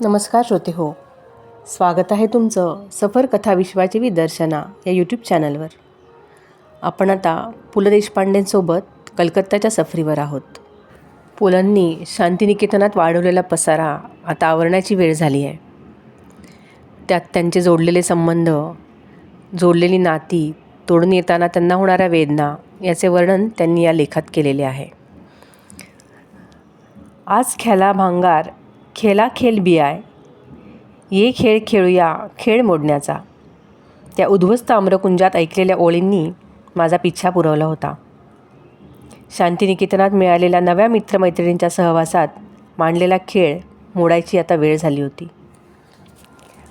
नमस्कार श्रोते हो. स्वागत आहे तुमचं सफर कथा विश्वाची विदर्शना या यूट्यूब चॅनलवर आपण आता पु ल देशपांडेंसोबत कलकत्ताच्या सफरीवर आहोत. पुलंनी शांतिनिकेतनात वाढवलेला पसारा आता आवरण्याची वेळ झाली आहे. त्यात त्यांचे जोडलेले संबंध जोडलेली नाती तोडून येताना त्यांना होणाऱ्या वेदना याचे वर्णन त्यांनी या लेखात केलेले आहे. आज ख्याला भांगार खेळा खेल बियाय. ये खेळ खेळूया खेळ मोडण्याचा. त्या उद्ध्वस्त आम्रकुंजात ऐकलेल्या ओळींनी माझा पिच्छा पुरवला होता. शांतिनिकेतनात मिळालेल्या नव्या मित्रमैत्रिणींच्या सहवासात मांडलेला खेळ मोडायची आता वेळ झाली होती.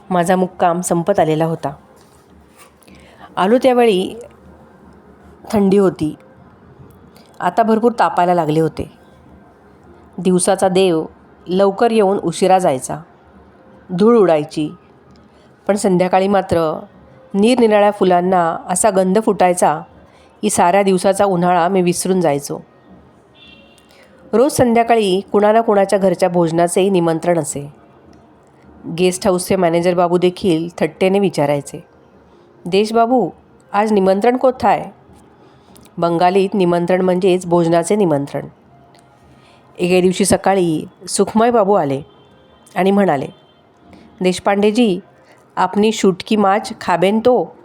माझा मुक्काम संपत आलेला होता. आलो त्यावेळी थंडी होती. आता भरपूर तापायला लागले होते. दिवसाचा देव लवकर येऊन उशिरा जायचा. धूळ उडायची. पण संध्याकाळी मात्र निरनिराळ्या फुलांना असा गंध फुटायचा की साऱ्या दिवसाचा उन्हाळा मी विसरून जायचो. रोज संध्याकाळी कुणा ना कुणाच्या घरच्या भोजनाचे निमंत्रण असे. गेस्ट हाऊसचे मॅनेजर बाबू देखील थट्टेने विचारायचे. देशबाबू आज निमंत्रण कोथ आहे बंगालीत निमंत्रण म्हणजेच भोजनाचे निमंत्रण. एके दिवशी सकाळी सुखमय बाबू आले आणि म्हणाले देशपांडेजी आपनी शुटकी माच खाबेन तो.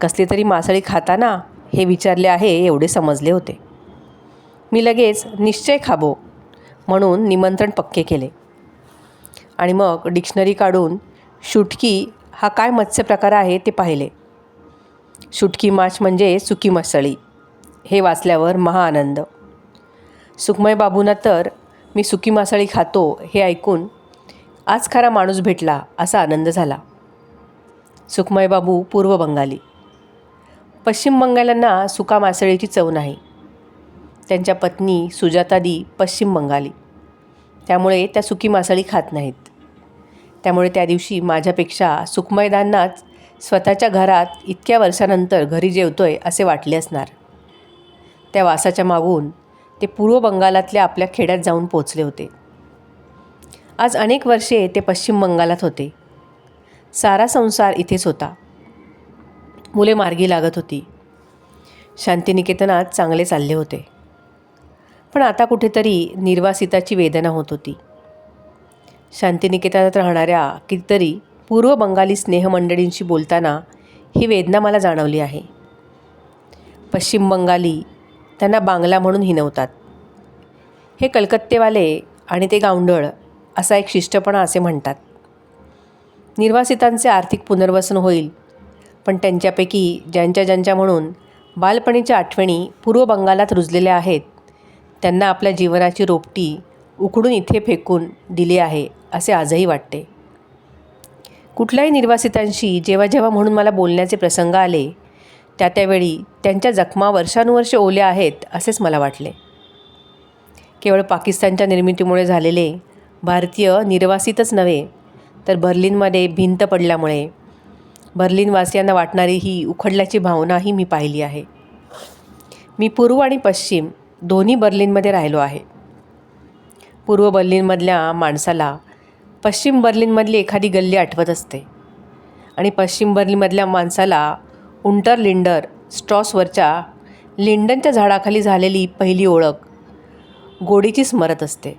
कसली तरी मासळी खाताना हे विचारले आहे एवढे समजले होते. मी लगेच निश्चय खाबो म्हणून निमंत्रण पक्के केले. आणि मग डिक्शनरी काढून शुटकी हा काय मत्स्य प्रकार आहे ते पाहिले. शुटकी माच म्हणजे सुकी मासळी. हे वाचल्यावर महाआनंद. सुखमय बाबूंना तर मी सुकी मासळी खातो हे ऐकून आज खरा माणूस भेटला असा आनंद झाला. सुखमय बाबू पूर्व बंगाली. पश्चिम बंगालांना सुका मासळीची चव नाही. त्यांच्या पत्नी सुजातादी पश्चिम बंगाली. त्यामुळे त्या सुकी मासळी खात नाहीत. त्यामुळे त्या दिवशी माझ्यापेक्षा सुखमयदांनाच स्वतःच्या घरात इतक्या वर्षानंतर घरी जेवतोय असे वाटले असणार. त्या वासाच्या मागून ते पूर्व बंगालातल्या आपल्या खेड्यात जाऊन पोचले होते. आज अनेक वर्षे ते पश्चिम बंगालात होते. सारा संसार इथेच होता. मुले मार्गी लागत होती. शांतिनिकेतनात चांगले चालले होते. पण आता कुठेतरी निर्वासिताची वेदना होत होती. शांतिनिकेतनात राहणाऱ्या कितीतरी पूर्व बंगाली स्नेहमंडळींशी बोलताना ही वेदना मला जाणवली आहे. पश्चिम बंगाली त्यांना बांगला म्हणून हिनवतात. हे कलकत्तेवाले आणि ते गावंढळ असा एक शिष्टपणा असे म्हणतात. निर्वासितांचे आर्थिक पुनर्वसन होईल पण त्यांच्यापैकी ज्यांच्या ज्यांच्या म्हणून बालपणीच्या आठवणी पूर्व बंगालात रुजलेल्या आहेत त्यांना आपल्या जीवनाची रोपटी उकडून इथे फेकून दिली आहे असे आजही वाटते. कुठल्याही निर्वासितांशी जेव्हा जेव्हा म्हणून मला बोलण्याचे प्रसंग आले त्या त्यावेळी त्यांच्या जखमा वर्षानुवर्षे ओल्या आहेत असेच मला वाटले. केवळ पाकिस्तानच्या निर्मितीमुळे झालेले भारतीय निर्वासितच नव्हे तर बर्लिनमध्ये भिंत पडल्यामुळे बर्लिनवासियांना वाटणारी ही उखडल्याची भावनाही मी पाहिली आहे. मी पूर्व आणि पश्चिम दोन्ही बर्लिनमध्ये राहिलो आहे. पूर्व बर्लिनमधल्या माणसाला पश्चिम बर्लिनमधली एखादी गल्ली आठवत असते आणि पश्चिम बर्लिनमधल्या माणसाला उंटर लिंडर स्ट्रॉसवरच्या लिंडनच्या झाडाखाली झालेली पहिली ओळख गोडीची स्मरत असते.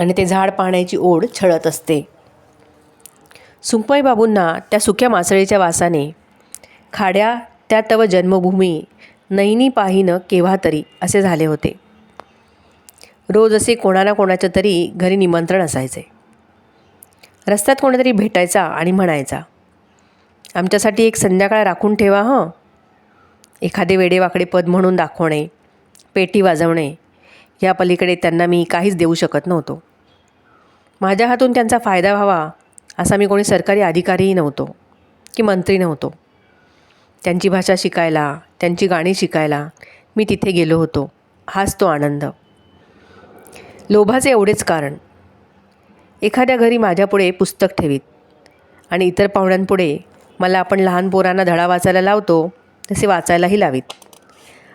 आणि ते झाड पाहण्याची ओढ छळत असते. सुंपई बाबूंना त्या सुक्या मासळीच्या वासाने खाड्या त्या तव जन्मभूमी नैनी पाहिनं केव्हा तरी असे झाले होते. रोज असे कोणा कोणाच्या तरी घरी निमंत्रण असायचे. रस्त्यात कोणीतरी भेटायचा आणि म्हणायचा आमच्यासाठी एक संध्याकाळ राखून ठेवा हं. एखादे वेडेवाकडे पद म्हणून दाखवणे पेटी वाजवणे या पलीकडे त्यांना मी काहीच देऊ शकत नव्हतो. माझ्या हातून त्यांचा फायदा व्हावा असा मी कोणी सरकारी अधिकारीही नव्हतो की मंत्री नव्हतो. त्यांची भाषा शिकायला त्यांची गाणी शिकायला मी तिथे गेलो होतो. हाच तो आनंद. लोभाचे एवढेच कारण. एखाद्या घरी माझ्यापुढे पुस्तक ठेवीत आणि इतर पाहुण्यांपुढे मला आपण लहान पोरांना धडा वाचायला लावतो तसे वाचायलाही लावीत.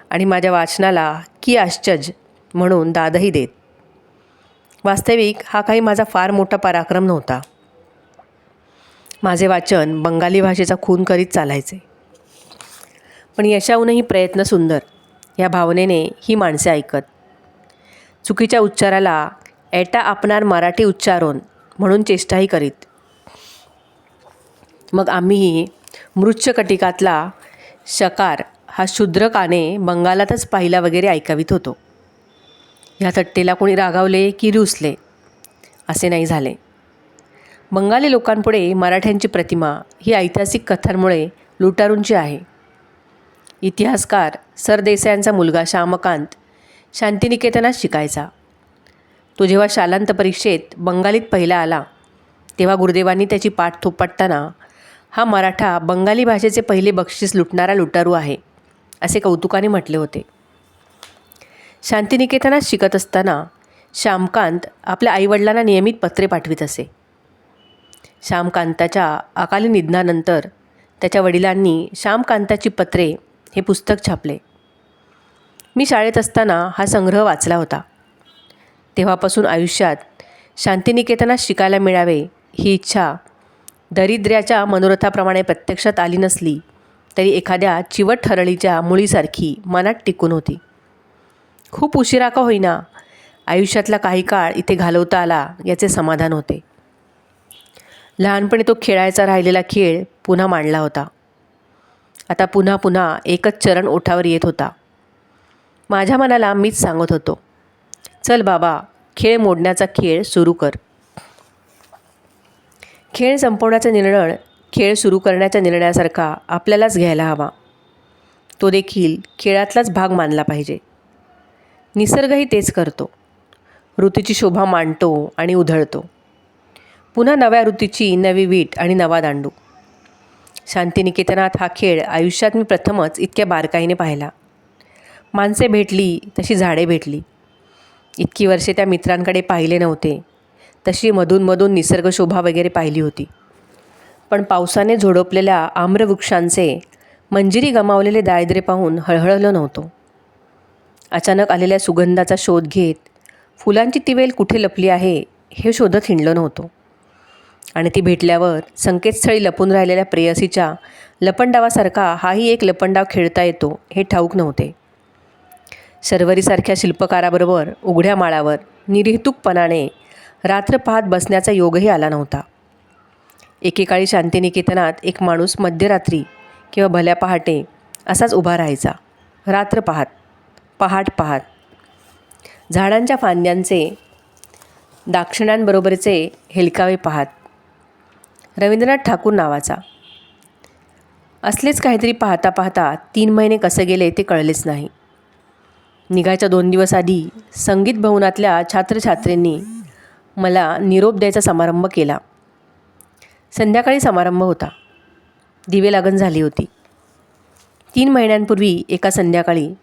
आणि माझ्या वाचनाला की आश्चर्य म्हणून दादही देत. वास्तविक हा काही माझा फार मोठा पराक्रम नव्हता. माझे वाचन बंगाली भाषेचा खून करीत चालायचे. पण यशाहूनही प्रयत्न सुंदर या भावनेने ही माणसे ऐकत. चुकीच्या उच्चाराला एटा आपणार मराठी उच्चारोन म्हणून चेष्टाही करीत. मग आम्हीही मृच्छकटिकातला शकार हा शूद्रकाने बंगालातच पाहिला वगैरे ऐकावीत होतो. ह्या थट्टेला कोणी रागावले की रुसले असे नाही झाले. बंगाली लोकांपुढे मराठ्यांची प्रतिमा ही ऐतिहासिक कथांमुळे लुटारूंची आहे. इतिहासकार सरदेसायांचा मुलगा श्यामकांत शांतिनिकेतनात शिकायचा. तो जेव्हा शालांत परीक्षेत बंगालीत पहिला आला तेव्हा गुरुदेवांनी त्याची पाठ थोपटताना हा मराठा बंगाली भाषेचे पहिले बक्षीस लुटणारा लुटारू आहे असे कौतुकाने म्हटले होते. शांतिनिकेतनात शिकत असताना श्यामकांत आपल्या आईवडिलांना नियमित पत्रे पाठवित असे. श्यामकांताच्या अकाली निधनानंतर त्याच्या वडिलांनी श्यामकांताची पत्रे हे पुस्तक छापले. मी शाळेत असताना हा संग्रह वाचला होता. तेव्हापासून आयुष्यात शांतिनिकेतनात शिकायला मिळावे ही इच्छा दरिद्र्याच्या मनोरथाप्रमाणे प्रत्यक्षात आली नसली तरी एखाद्या चिवट हरळीच्या मुळीसारखी मनात टिकून होती. खूप उशिरा का होईना आयुष्यातला काही काळ इथे घालवता आला याचे समाधान होते. लहानपणी तो खेळायचा राहिलेला खेळ पुन्हा मांडला होता. आता पुन्हा पुन्हा एकच चरण ओठावर येत होता. माझ्या मनाला मीच सांगत होतो चल बाबा खेळ मोडण्याचा खेळ सुरू कर. खेळ संपवण्याचा निर्णय खेळ सुरू करण्याच्या निर्णयासारखा आपल्यालाच घ्यायला हवा. तो देखील खेळातलाच भाग मानला पाहिजे. निसर्गही तेच करतो. ऋतूची शोभा मांडतो आणि उधळतो. पुन्हा नव्या ऋतूची नवी वीट आणि नवा दांडू. शांतिनिकेतनात हा खेळ आयुष्यात मी प्रथमच इतक्या बारकाईने पाहिला. माणसे भेटली तशी झाडे भेटली. इतकी वर्षे त्या मित्रांकडे पाहिले नव्हते. तशी मधूनमधून निसर्गशोभा वगैरे पाहिली होती. पण पावसाने झोडपलेल्या आम्रवृक्षांचे मंजिरी गमावलेले दारिद्र्य पाहून हळहळलं नव्हतं. अचानक आलेल्या सुगंधाचा शोध घेत फुलांची तिवेल कुठे लपली आहे हे शोधत हिंडलं नव्हतं. आणि ती भेटल्यावर संकेतस्थळी लपून राहिलेल्या प्रेयसीच्या लपंडावासारखा हाही एक लपंडाव खेळता येतो हे ठाऊक नव्हते. शर्वरीसारख्या शिल्पकाराबरोबर उघड्या माळावर निर्हितूकपणाने रात्र पाहत बसण्याचा योगही आला नव्हता. एकेकाळी शांतिनिकेतनात एक माणूस मध्यरात्री किंवा भल्या पहाटे असाच उभा राहायचा. रात्र पाहत पहाट. पाहत झाडांच्या फांद्यांचे दाक्षिणांबरोबरचे हेलकावे पाहत. रवींद्रनाथ ठाकूर नावाचा. असलेच काहीतरी पाहता पाहता तीन महिने कसे गेले ते कळलेच नाही. निघायच्या दोन दिवस आधी संगीत भवनातल्या छात्रछात्रींनी मला निरोप द्यायचा समारंभ केला. संध्याकाळी समारंभ होता. दिवे लागण झाली होती. तीन महिन्यांपूर्वी एका संध्याकाळी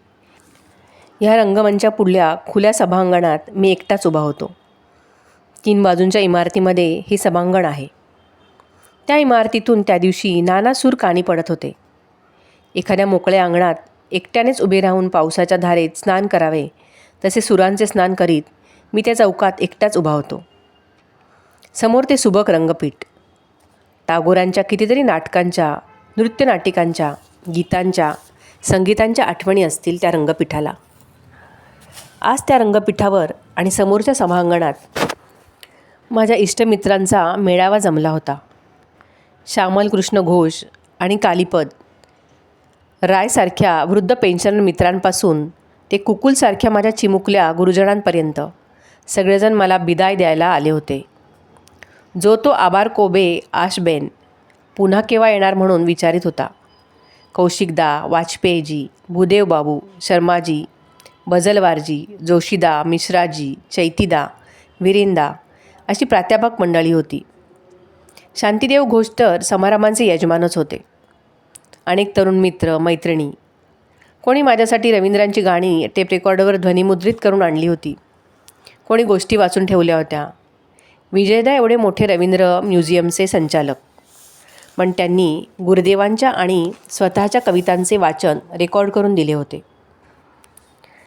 ह्या रंगमंचा पुढल्या खुल्या सभांगणात मी एकटाच उभा होतो. तीन बाजूंच्या इमारतीमध्ये हे सभांगण आहे. त्या इमारतीतून त्या दिवशी नाना सूर काणी पडत होते. एखाद्या मोकळ्या अंगणात एकट्यानेच उभे राहून पावसाच्या धारेत स्नान करावे तसे सुरांचे स्नान करीत मी त्या चौकात एकटाच उभा होतो. समोर ते सुबक रंगपीठ. टागोरांच्या कितीतरी नाटकांच्या नृत्यनाटिकांच्या गीतांच्या संगीतांच्या आठवणी असतील त्या रंगपीठाला. आज त्या रंगपीठावर आणि समोरच्या सभांगणात माझ्या इष्टमित्रांचा मेळावा जमला होता. श्यामल कृष्ण घोष आणि कालीपद. रायसारख्या वृद्ध पेन्शन मित्रांपासून ते कुकुलसारख्या माझ्या चिमुकल्या गुरुजनांपर्यंत. सगळेजण मला बिदाय द्यायला आले होते. जो तो आबार कोबे आशबेन पुन्हा केव्हा येणार म्हणून विचारित होता. कौशिकदा वाजपेयीजी भूदेवबाबू शर्माजी बजलवारजी जोशीदा मिश्राजी चैतीदा विरिंदा अशी प्राध्यापक मंडळी होती. शांतीदेव घोष तर समारंभांचे यजमानच होते. अनेक तरुण मित्र मैत्रिणी कोणी माझ्यासाठी रवींद्रांची गाणी टेप रेकॉर्डवर ध्वनिमुद्रित करून आणली होती. कोणी गोष्टी वाचून ठेवल्या होत्या. विजयदा एवढे मोठे रवींद्र म्युझियमचे संचालक. पण त्यांनी गुरुदेवांच्या आणि स्वतःच्या कवितांचे वाचन रेकॉर्ड करून दिले होते.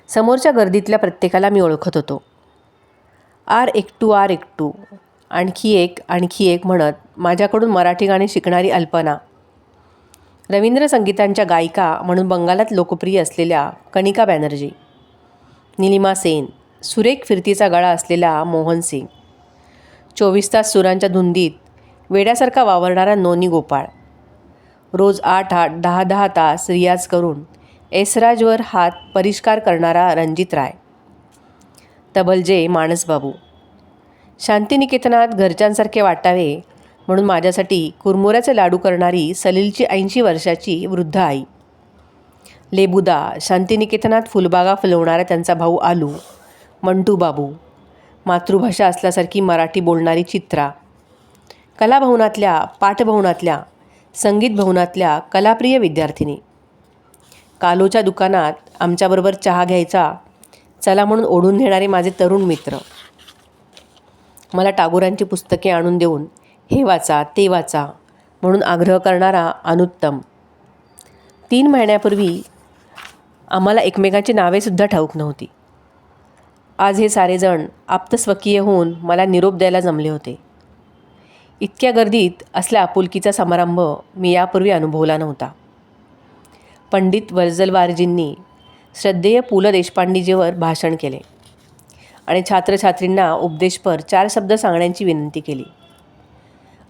समोरच्या गर्दीतल्या प्रत्येकाला मी ओळखत होतो. आर एकटू आर एकटू आणखी एक आणखी एक म्हणत माझ्याकडून मराठी गाणी शिकणारी अल्पना. रवींद्र संगीतांच्या गायिका म्हणून बंगालात लोकप्रिय असलेल्या कणिका बॅनर्जी निलिमा सेन सुरेख फिरतीचा गळा असलेला मोहन सिंग. चोवीस तास सुरांच्या धुंदीत वेड्यासारखा वावरणारा नोनी गोपाळ. रोज आठ आठ दहा दहा तास रियाज करून एसराजवर हात परिष्कार करणारा रणजित राय. तबलजे माणसबाबू शांतिनिकेतनात घरच्यांसारखे वाटावे म्हणून माझ्यासाठी कुरमुऱ्याचे लाडू करणारी सलीलची ऐंशी वर्षाची वृद्ध आई. लेबुदा शांतिनिकेतनात फुलबागा फुलवणारा त्यांचा भाऊ आलू. मंटू बाबू. मातृभाषा असल्यासारखी मराठी बोलणारी चित्रा. कलाभवनातल्या पाठभवनातल्या संगीत भवनातल्या कलाप्रिय विद्यार्थिनी. कालोच्या दुकानात आमच्याबरोबर चहा घ्यायचा चला म्हणून ओढून नेणारे माझे तरुण मित्र. मला टागोरांची पुस्तके आणून देऊन हे वाचा ते वाचा म्हणून आग्रह करणारा अनुत्तम. तीन महिन्यापूर्वी आम्हाला एकमेकांची नावेसुद्धा ठाऊक नव्हती. आज हे सारेजण आप्तस्वकीय होऊन मला निरोप द्यायला जमले होते. इतक्या गर्दीत असल्या आपुलकीचा समारंभ मी यापूर्वी अनुभवला नव्हता. पंडित वरजलवारजींनी श्रद्धेय पु ल देशपांडेजीवर भाषण केले आणि छात्रछात्रींना उपदेशपर चार शब्द सांगण्याची विनंती केली.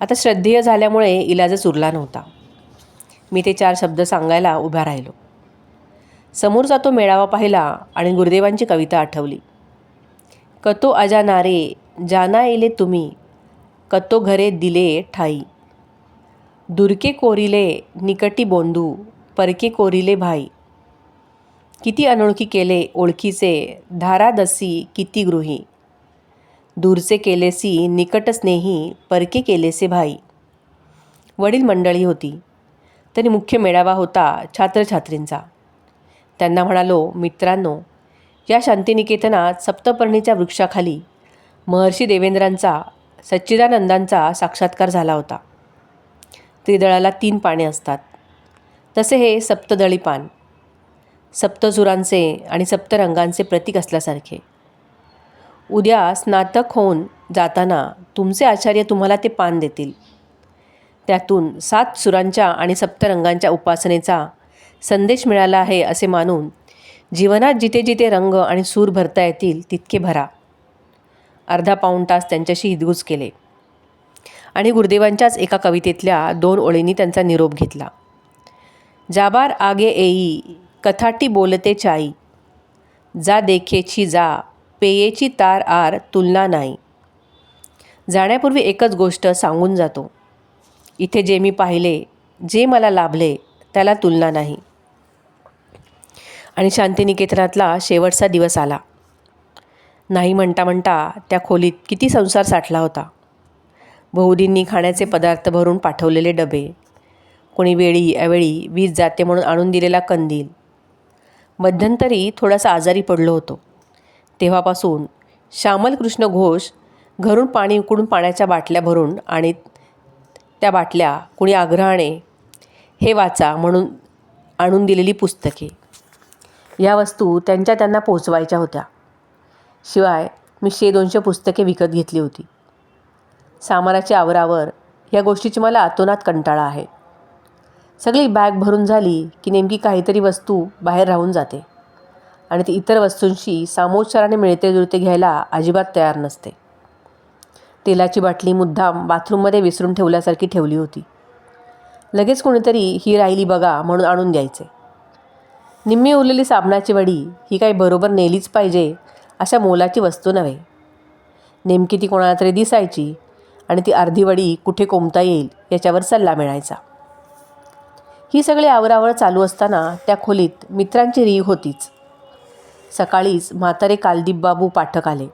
आता श्रद्धेय झाल्यामुळे इलाजच उरला नव्हता. मी ते चार शब्द सांगायला उभा राहिलो. समोरचा तो मेळावा पाहिला आणि गुरुदेवांची कविता आठवली. कतो अजानारे जाना येले तुम्ही. कतो घरे दिले ठाई. दुर्के कोरिले निकटी बोंधू परके कोरिले भाई. किती अनोळखी केले ओळखीचे धारादसी किती गृही. दूरचे केलेसी निकट स्नेही परके केलेसे भाई. वडील मंडळी होती. तरी मुख्य मेळावा होता छात्रछात्रींचा. त्यांना म्हणालो मित्रांनो या शांतिनिकेतनात सप्तपर्णीच्या वृक्षाखाली महर्षी देवेंद्रांचा सच्चिदानंदांचा साक्षात्कार झाला होता. त्रिदळाला तीन पाने असतात. तसे हे सप्तदळी पान सप्तसुरांचे आणि सप्तरंगांचे प्रतीक असल्यासारखे. उद्या स्नातक होऊन जाताना तुमचे आचार्य तुम्हाला ते पान देतील. त्यातून सात सुरांच्या आणि सप्तरंगांच्या उपासनेचा संदेश मिळाला आहे असे मानून जीवनात जिथे जिथे रंग आणि सूर भरता येतील तितके भरा. अर्धा पाऊण तास त्यांच्याशी हिदगुज केले. आणि गुरुदेवांच्याच एका कवितेतल्या दोन ओळींनी त्यांचा निरोप घेतला. जाबार आगे येई कथाटी बोलते चाई. जा देखेची जा पेयेची तार आर तुलना नाही. जाण्यापूर्वी एकच गोष्ट सांगून जातो. इथे जे मी पाहिले जे मला लाभले त्याला तुलना नाही. आणि शांतिनिकेतनातला शेवटचा दिवस आला. नाही म्हणता म्हणता त्या खोलीत किती संसार साठला होता. बहुदींनी खाण्याचे पदार्थ भरून पाठवलेले डबे. कोणी वेळी अवेळी वीज जाते म्हणून आणून दिलेला कंदील. मध्यंतरी थोडासा आजारी पडलो होतो. तेव्हापासून श्यामल कृष्ण घोष घरून पाणी उकडून पाण्याच्या बाटल्या भरून आणि त्या बाटल्या कुणी आग्रहाने हे वाचा म्हणून आणून दिलेली पुस्तके. या वस्तू त्यांच्या त्यांना पोचवायच्या होत्या. शिवाय मी शे दोनशे पुस्तके विकत घेतली होती. सामानाची आवरावर या गोष्टीची मला आतोनात कंटाळा आहे. सगळी बॅग भरून झाली की नेमकी काहीतरी वस्तू बाहेर राहून जाते आणि ती इतर वस्तूंशी सामोच्चाराने मिळते जुळते घ्यायला अजिबात तयार नसते. तेलाची बाटली मुद्दाम बाथरूममध्ये विसरून ठेवल्यासारखी ठेवली होती. लगेच कोणीतरी ही राहिली बघा म्हणून आणून द्यायचे. निम्मी उरलेली साबणाची वडी ही काही बरोबर नेलीच पाहिजे अशा मोलाची वस्तू नव्हे. नेमकी ती कोणाला तरी दिसायची आणि ती अर्धी वडी कुठे कोंबता येईल याच्यावर सल्ला मिळायचा. ही सगळी आवरावर चालू असताना त्या खोलीत मित्रांची री होतीच. सकाळीच म्हातारे कालदीप बाबू पाठक आले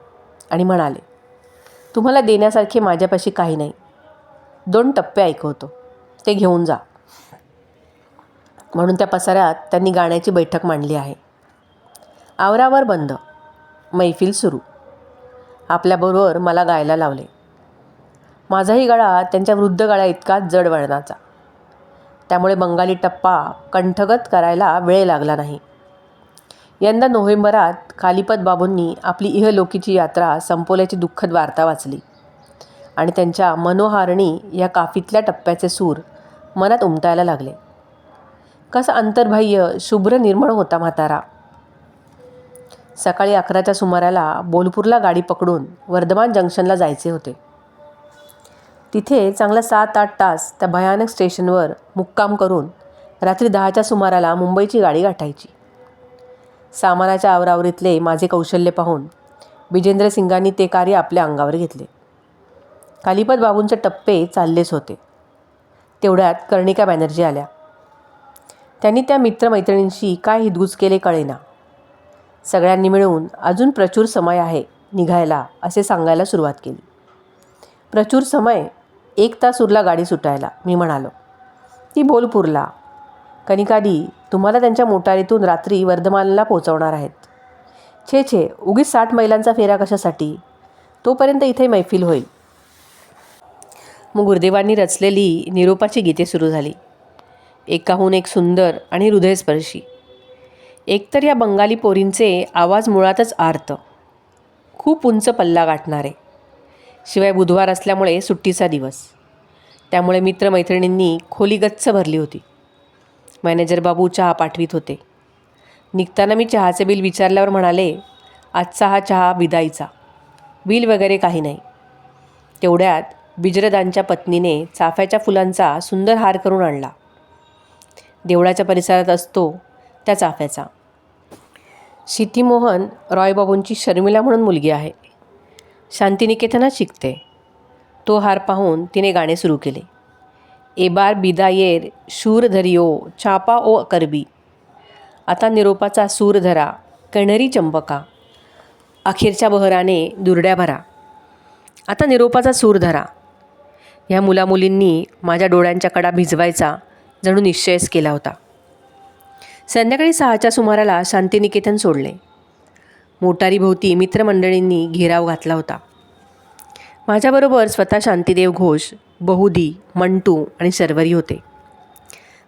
आणि म्हणाले तुम्हाला देण्यासारखे माझ्यापाशी काही नाही. दोन टप्पे ऐकवतो. ते घेऊन जा. म्हणून त्या पसाऱ्यात त्यांनी गाण्याची बैठक मांडली आहे. आवरावर बंद. मैफिल सुरू. आपल्याबरोबर मला गायला लावले. माझाही गळा त्यांच्या वृद्ध गळा इतका जड वळणाचा. त्यामुळे बंगाली टप्पा कंठगत करायला वेळ लागला नाही. यंदा नोव्हेंबरात खालिपत बाबूंनी आपली इहलोकीची यात्रा संपवल्याची दुःखद वार्ता वाचली. आणि त्यांच्या मनोहारणी या काफीतल्या टप्प्याचे सूर मनात उमटायला लागले. कसा अंतर्बाह्य शुभ्र निर्मळ होता म्हातारा. सकाळी अकराच्या सुमाराला बोलपूरला गाडी पकडून वर्धमान जंक्शनला जायचे होते. तिथे चांगला सात आठ तास त्या भयानक स्टेशनवर मुक्काम करून रात्री दहाच्या सुमाराला मुंबईची गाडी गाठायची. सामानाच्या आवरावरीतले माझे कौशल्य पाहून विजेंद्र सिंगांनी ते कार्य आपल्या अंगावर घेतले. कालिपत बाबूंचे टप्पे चाललेच होते. तेवढ्यात कर्णिका बॅनर्जी आल्या. त्यांनी त्या मित्रमैत्रिणींशी काय हिदगुज केले कळेना. सगळ्यांनी मिळून अजून प्रचूर समय आहे निघायला असे सांगायला सुरुवात केली. प्रचूर समय एक तास उरला गाडी सुटायला मी म्हणालो. ती बोलपूरला. कनिकादी तुम्हाला त्यांच्या मोटारीतून रात्री वर्धमानला पोचवणार आहेत. छे छे उगीच साठ मैलांचा फेरा कशासाठी? तोपर्यंत इथे मैफिल होईल. मग गुरुदेवांनी रचलेली निरोपाची गीते सुरू झाली. एकाहून एक सुंदर आणि हृदयस्पर्शी. एकतर या बंगाली पोरींचे आवाज मुळातच आर्त. खूप उंच पल्ला गाठणारे. शिवाय बुधवार असल्यामुळे सुट्टीचा दिवस. त्यामुळे मित्रमैत्रिणींनी खोली गच्च भरली होती. मॅनेजर बाबू चहा पाठवीत होते. निघताना मी चहाचे बिल विचारल्यावर म्हणाले आजचा हा चहा विदाईचा. बिल वगैरे काही नाही. तेवढ्यात बिजरदांच्या पत्नीने चाफ्याच्या फुलांचा सुंदर हार करून आणला. देवळाच्या परिसरात असतो त्या चाफ्याचा. शितीमोहन रॉयबाबूंची शर्मिला म्हणून मुलगी आहे. शांतिनिकेतनात शिकते. तो हार पाहून तिने गाणे सुरू केले. एबार बिदायेर शूर धरियो चापा ओ करबी आता निरोपाचा सूर धरा कणरी चंपका अखेरच्या बहराने दुरड्या भरा. आता निरोपाचा सूर धरा. ह्या मुलामुलींनी माझ्या डोळ्यांच्या कडा भिजवायचा जणू निश्चयच केला होता. संध्याकाळी सहाच्या सुमाराला शांतिनिकेतन सोडले. मोटारीभोवती मित्रमंडळींनी घेराव घातला होता. माझ्याबरोबर स्वतः शांतीदेव घोष बहुदी मंटू आणि शर्वरी होते.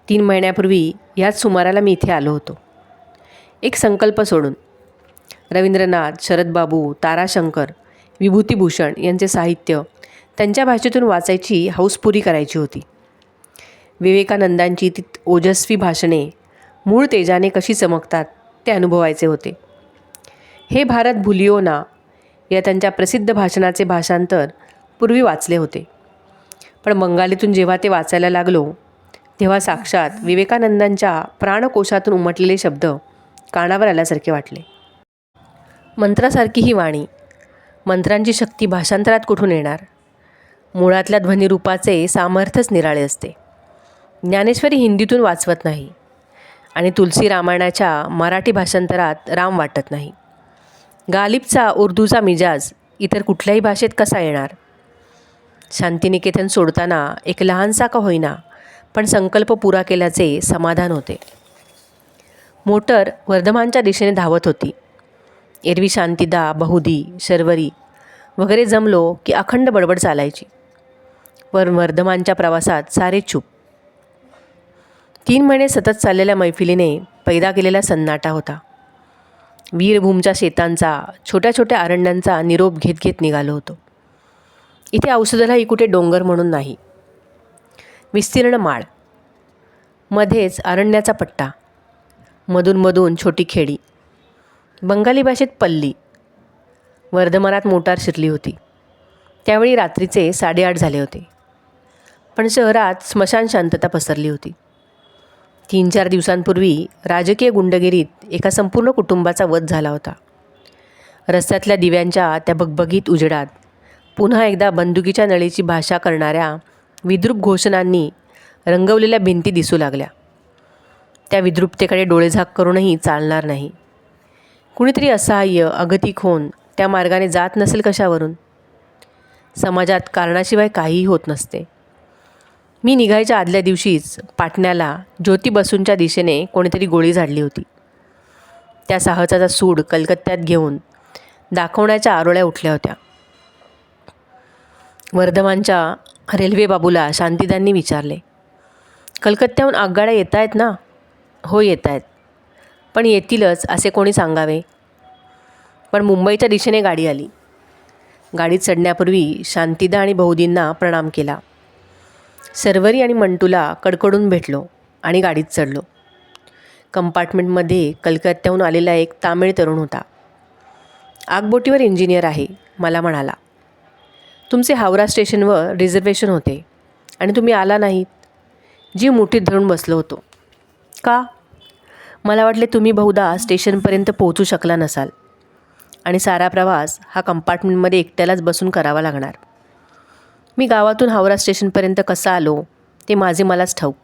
तीन महिन्यापूर्वी याच सुमाराला मी इथे आलो होतो. एक संकल्प सोडून. रवींद्रनाथ शरदबाबू ताराशंकर विभूतीभूषण यांचे साहित्य त्यांच्या भाषेतून वाचायची हौस पुरी करायची होती. विवेकानंदांची ती ओजस्वी भाषणे मूळ तेजाने कशी चमकतात ते अनुभवायचे होते. हे भारत भुलियोना या त्यांच्या प्रसिद्ध भाषणाचे भाषांतर पूर्वी वाचले होते. पण बंगालीतून जेव्हा ते वाचायला लागलो तेव्हा साक्षात विवेकानंदांच्या प्राणकोशातून उमटलेले शब्द कानावर आल्यासारखे वाटले. मंत्रासारखी ही वाणी मंत्रांची शक्ती भाषांतरात कुठून येणार? मुळातल्या ध्वनिरूपाचे सामर्थ्यच निराळे असते. ज्ञानेश्वरी हिंदीतून वाचवत नाही आणि तुलसी रामायणाच्या मराठी भाषांतरात राम वाटत नाही. गालिबचा उर्दूचा मिजाज इतर कुठल्याही भाषेत कसा येणार? शांतिनिकेतन सोडताना एक लहानसा का होईना पण संकल्प पुरा केल्याचे समाधान होते. मोटर वर्धमानच्या दिशेने धावत होती. एरवी शांतिदा बहुदी शर्वरी वगैरे जमलो की अखंड बडबड चालायची. पण वर्धमानच्या प्रवासात सारे चूप. तीन महिने सतत चाललेल्या मैफिलीने पैदा केलेला सन्नाटा होता. वीरभूमच्या शेतांचा छोट्या छोट्या अरण्यांचा निरोप घेत घेत निघालो होतो. इथे औषधालाही कुठे डोंगर म्हणून नाही. विस्तीर्ण माळ. मध्येच अरण्याचा पट्टा. मधूनमधून छोटी खेडी. बंगाली भाषेत पल्ली. वर्धमानात मोटार शिरली होती. त्यावेळी रात्रीचे साडेआठ झाले होते. पण शहरात स्मशान शांतता पसरली होती. तीन चार दिवसांपूर्वी राजकीय गुंडगिरीत एका संपूर्ण कुटुंबाचा वध झाला होता. रस्त्यातल्या दिव्यांच्या त्या भगभगीत उजेडात पुन्हा एकदा बंदुकीच्या नळीची भाषा करणाऱ्या विद्रूप घोषणांनी रंगवलेल्या भिंती दिसू लागल्या. त्या विद्रुपतेकडे डोळेझाक करूनही चालणार नाही. कुणीतरी असहाय्य अगतिक होऊन त्या मार्गाने जात नसेल कशावरून? समाजात कारणाशिवाय काहीही होत नसते. मी निघायच्या आदल्या दिवशीच पाटण्याला ज्योती बसूंच्या दिशेने कोणीतरी गोळी झाडली होती. त्या साहसाचा सूड कलकत्त्यात घेऊन दाखवण्याच्या आरोळ्या उठल्या होत्या. वर्धमानच्या रेल्वे बाबूला शांतीदांनी विचारले कलकत्त्याहून आगगाड्या येत आहेत ना? हो येत आहेत पण येतीलच असे कोणी सांगावे? पण मुंबईच्या दिशेने गाडी आली. गाडीत चढण्यापूर्वी शांतीदा आणि बहुदींना प्रणाम केला. सर्वरी आणि मंटूला कडकडून भेटलो आणि गाडीत चढलो. कंपार्टमेंटमध्ये कलकत्त्याहून आलेला एक तामिळ तरुण होता. आगबोटीवर इंजिनियर आहे मला म्हणाला. तुमचे हावरा स्टेशनवर रिझर्वेशन होते आणि तुम्ही आला नाहीत. जी मुठीत धरून बसलो होतो. का? मला वाटले तुम्ही बहुधा स्टेशनपर्यंत पोहोचू शकला नसाल आणि सारा प्रवास हा कंपार्टमेंटमध्ये एकट्यालाच बसून करावा लागणार. मी गावातून हावरा स्टेशनपर्यंत कसा आलो ते माझे मलाच ठाऊक.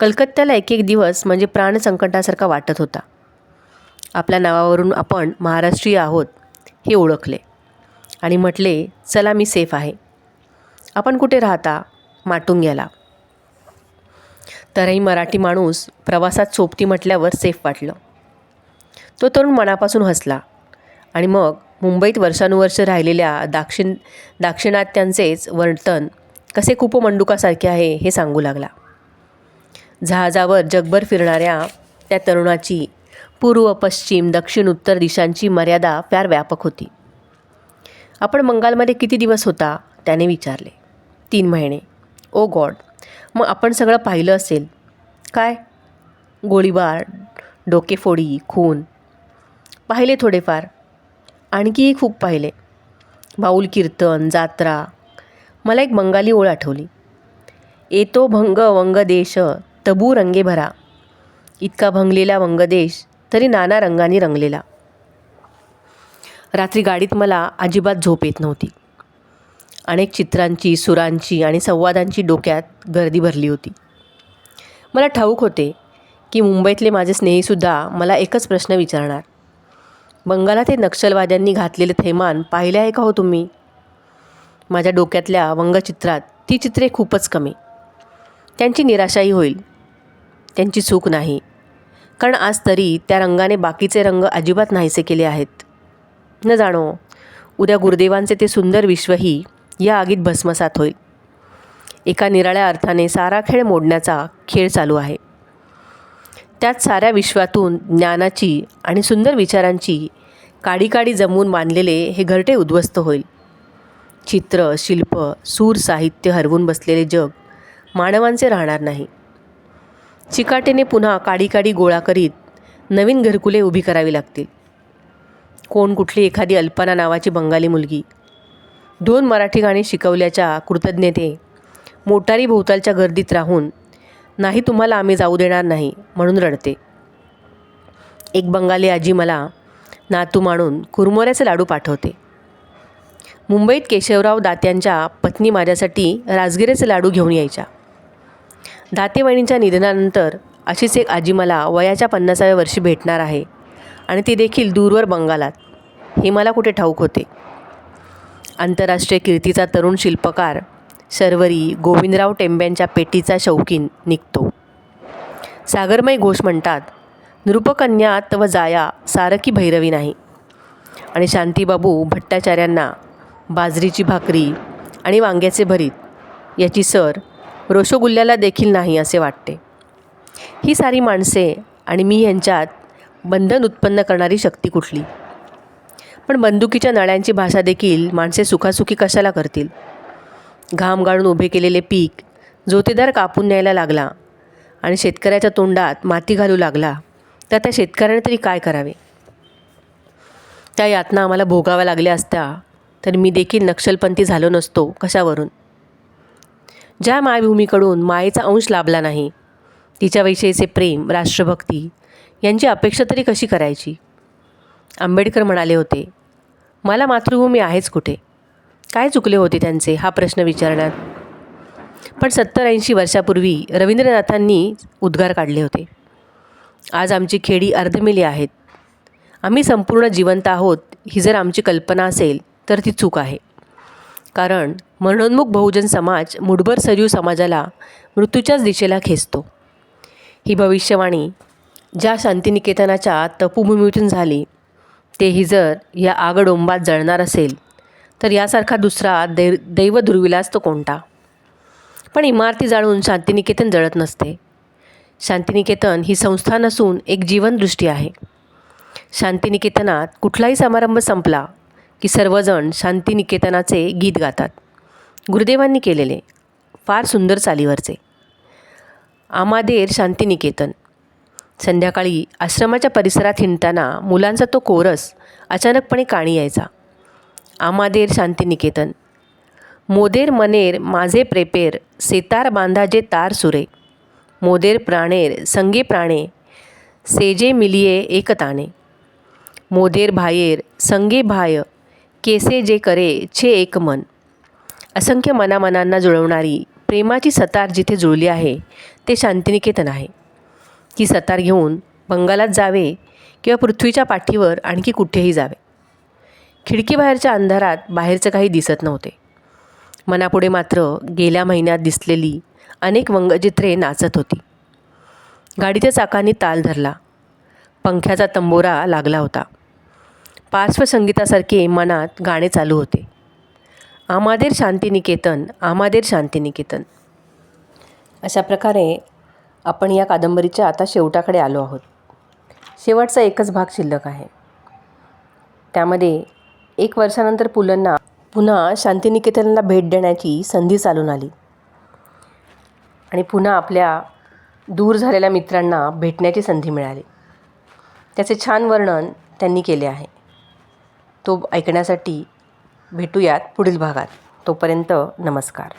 कलकत्त्याला एक एक दिवस म्हणजे प्राणसंकटासारखा वाटत होता. आपल्या नावावरून आपण महाराष्ट्रीय आहोत हे ओळखले. आणि म्हटले चला मी सेफ आहे. आपण कुठे राहता? माटुंग्याला तरही मराठी माणूस प्रवासात सोबती म्हटल्यावर सेफ वाटलं. तो तरुण मनापासून हसला आणि मग मुंबईत वर्षानुवर्ष राहिलेल्या दाक्षिण दाक्षिणात्यांचेच वर्तन कसे कुपमंडुकासारखे आहे हे सांगू लागला. जहाजावर जगभर फिरणाऱ्या त्या तरुणाची पूर्व पश्चिम दक्षिण उत्तर दिशांची मर्यादा फार व्यापक होती. आपण बंगालमध्ये किती दिवस होता? त्याने विचारले. तीन महिने. Oh God! मग आपण सगळं पाहिलं असेल. काय? गोळीबार डोकेफोडी खून. पाहिले थोडेफार. आणखीही खूप पाहिले. बाऊल कीर्तन जात्रा. मला एक बंगाली ओळ आठवली. येतो भंग वंग देश तबू रंगे भरा. इतका भंगलेला वंगदेश तरी नाना रंगांनी रंगलेला. रात्री गाडीत मला अजिबात झोप येत नव्हती. अनेक चित्रांची सुरांची आणि संवादांची डोक्यात गर्दी भरली होती. मला ठाऊक होते की मुंबईतले माझे स्नेहीसुद्धा मला एकच प्रश्न विचारणार. बंगालात हे नक्षलवाद्यांनी घातलेले थैमान पाहिले आहे का हो तुम्ही? माझ्या डोक्यातल्या वंगचित्रात ती चित्रे खूपच कमी. त्यांची निराशाही होईल. त्यांची चूक नाही. कारण आज तरी त्या रंगाने बाकीचे रंग अजिबात नाहीसे केले आहेत. न जाणो उद्या गुरुदेवांचे ते सुंदर विश्वही या आगीत भस्मसात होईल. एका निराळ्या अर्थाने सारा खेळ मोडण्याचा खेळ चालू आहे. त्यात साऱ्या विश्वातून ज्ञानाची आणि सुंदर विचारांची काडी काडी जमवून बांधलेले हे घरटे उद्ध्वस्त होईल. चित्र शिल्प सूर साहित्य हरवून बसलेले जग मानवांचे राहणार नाही. चिकाटेने पुन्हा काडी काडी गोळा करीत नवीन घरकुले उभी करावी लागतील. कोण कुठली एखादी अल्पना नावाची बंगाली मुलगी. दोन मराठी गाणी शिकवल्याच्या कृतज्ञते मोटारी भोवतालच्या गर्दीत राहून नाही तुम्हाला आम्ही जाऊ देणार नाही म्हणून रडते. एक बंगाली आजी मला नातू मानून कुरमोऱ्याचे लाडू पाठवते. मुंबईत केशवराव दात्यांच्या पत्नी माझ्यासाठी राजगिरेचे लाडू घेऊन यायच्या. दातेवाणींच्या निधनानंतर अशीच एक आजी मला वयाच्या पन्नासाव्या वर्षी भेटणार आहे आणि ती देखील दूरवर बंगालात. हे मला कुठे ठाऊक होते. आंतरराष्ट्रीय कीर्तीचा तरुण शिल्पकार शर्वरी गोविंदराव टेंब्यांच्या पेटीचा शौकीन निघतो. सागरमय घोष म्हणतात नृपकन्या तव जाया सारकी भैरवी नाही आणि शांतीबाबू भट्टाचार्यांना बाजरीची भाकरी आणि वांग्याचे भरीत याची सर रोशोगुल्ल्याला देखील नाही असे वाटते. ही सारी माणसे आणि मी यांच्यात बंधन उत्पन्न करणारी शक्ती कुठली? पण बंदुकीच्या नळ्यांची भाषा देखील माणसे सुखासुखी कशाला करतील? घाम गाळून उभे केलेले पीक जोतेदार कापून न्यायला लागला आणि शेतकऱ्याच्या तोंडात माती घालू लागला. तर त्या शेतकऱ्याने तरी काय करावे? त्या यातना आम्हाला भोगाव्या लागल्या असत्या तर मी देखील नक्षलपंथी झालो नसतो कशावरून? ज्या मायभूमीकडून मायेचा अंश लाभला नाही तिच्याविषयीचे प्रेम राष्ट्रभक्ती यांची अपेक्षा तरी कशी करायची? आंबेडकर म्हणाले होते मला मातृभूमी आहेच कुठे? काय चुकले होते त्यांचे? हा प्रश्न विचारण्यात पण सत्तर ऐंशी वर्षापूर्वी रवींद्रनाथांनी उद्गार काढले होते. आज आमची खेडी अर्धमेली आहेत. आम्ही संपूर्ण जिवंत आहोत ही जर आमची कल्पना असेल तर ती चूक आहे. कारण मरणोन्मुख बहुजन समाज मुठभर सजीव समाजाला मृत्यूच्याच दिशेला खेचतो. ही भविष्यवाणी ज्या शांतिनिकेतनाच्या तपोभूमीतून झाली तेही जर या आगडोंबात जळणार असेल तर यासारखा दुसरा दै दैव दुर्विलास तो कोणता? पण इमारती जाळून शांतिनिकेतन जळत नसते. शांतिनिकेतन ही संस्था नसून एक जीवनदृष्टी आहे. शांतिनिकेतनात कुठलाही समारंभ संपला की सर्वजण शांतिनिकेतनाचे गीत गातात. गुरुदेवांनी केलेले फार सुंदर चालीवरचे. आमादेर शांतिनिकेतन. संध्याकाळी आश्रमाच्या परिसरात हिंडताना मुलांचा तो कोरस अचानकपणे काणी यायचा. आमादेर शांतिनिकेतन. मोदेर मनेर माझे प्रेपेर सेतार बांधाजे तार सुरे. मोदेर प्राणेर संगे प्राणे सेजे मिलिये एकताने मोदेर भायेर संगे भाय केसे जे करे छे एक मन. असंख्य मनामनांना जुळवणारी प्रेमाची सतार जिथे जुळली आहे ते शांतिनिकेतन आहे. ती सतार घेऊन बंगालात जावे किंवा पृथ्वीच्या पाठीवर आणखी कुठेही जावे. खिडकीबाहेरच्या अंधारात बाहेरचं काही दिसत नव्हते. मनापुढे मात्र गेल्या महिन्यात दिसलेली अनेक वंगचित्रे नाचत होती. गाडीच्या चाकांनी ताल धरला. पंख्याचा तंबोरा लागला होता. पार्श्वसंगीतासारखे मनात गाणे चालू होते. आमादेर शांतिनिकेतन आमादेर शांतिनिकेतन. अशा प्रकारे आपण या कादंबरीच्या आता शेवटाकडे आलो आहोत. शेवटचा एकच भाग शिल्लक आहे. त्यामध्ये एक वर्षानंतर पुलंना पुन्हा शांतिनिकेतनला भेट देण्याची संधी चालून आली. आणि पुन्हा आपल्या दूर झालेल्या मित्रांना भेटण्याची संधी मिळाली. त्याचे छान वर्णन त्यांनी केले आहे. तो ऐकण्यासाठी भेटूयात पुढील भागात. तोपर्यंत नमस्कार.